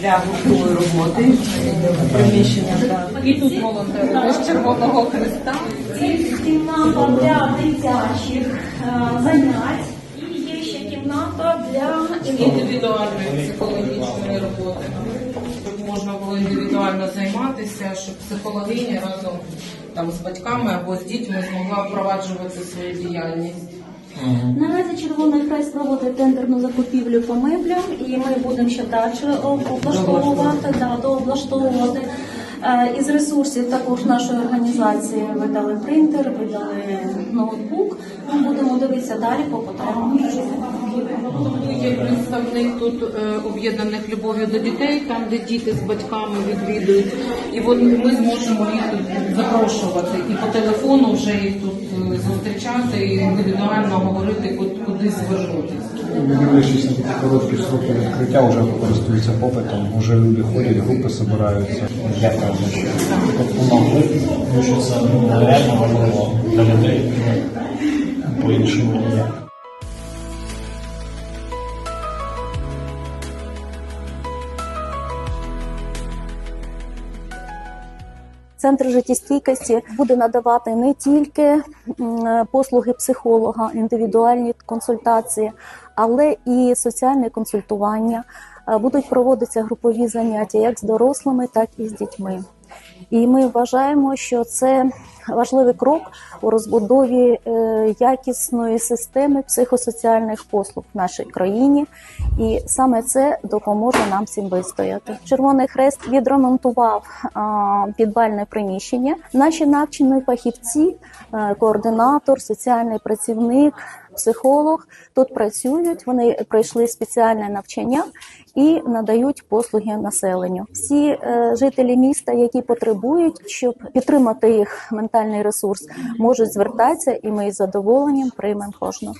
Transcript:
для гуртової роботи приміщення. так. І тут волонтери з Червоного Христа. кімната для дитячих е, занять. І є ще кімната для індивідуальної психологічної роботи. Можна було індивідуально займатися, щоб психологиня разом там з батьками або з дітьми змогла впроваджувати свою діяльність. Наразі Червоний Хрест проводить тендерну закупівлю по меблям, і ми будемо ще далі облаштовувати, да, дооблаштовувати. Е, Із ресурсів також нашої організації видали принтер, видали ноутбук. Ми будемо дивитися далі по потребам. Є представник тут е, об'єднаних любов'ю до дітей, там де діти з батьками відвідують, і от ми зможемо їх запрошувати і по телефону вже їх тут е, зустрічати і індивідуально говорити, куди, звернутися. Дивлячись на такі короткі сроки відкриття, вже користуються попитом, вже люди ходять, групи збираються. Допомогли, тому що це ну, реально важливо для людей. По-іншому. Центр життєстійкості буде надавати не тільки послуги психолога, індивідуальні консультації, але і соціальне консультування. Е, Будуть проводитися групові заняття як з дорослими, так і з дітьми. І ми вважаємо, що це важливий крок у розбудові е, якісної системи психосоціальних послуг в нашій країні, і саме це допоможе нам всім вистояти. Червоний Хрест відремонтував підвальне приміщення. Наші навчені фахівці, е, координатор, соціальний працівник, психолог тут працюють. Вони пройшли спеціальне навчання і надають послуги населенню. Всі е, жителі міста, які потребують, щоб підтримати їх ментальний ресурс, можуть звертатися, і ми із задоволенням приймемо кожного.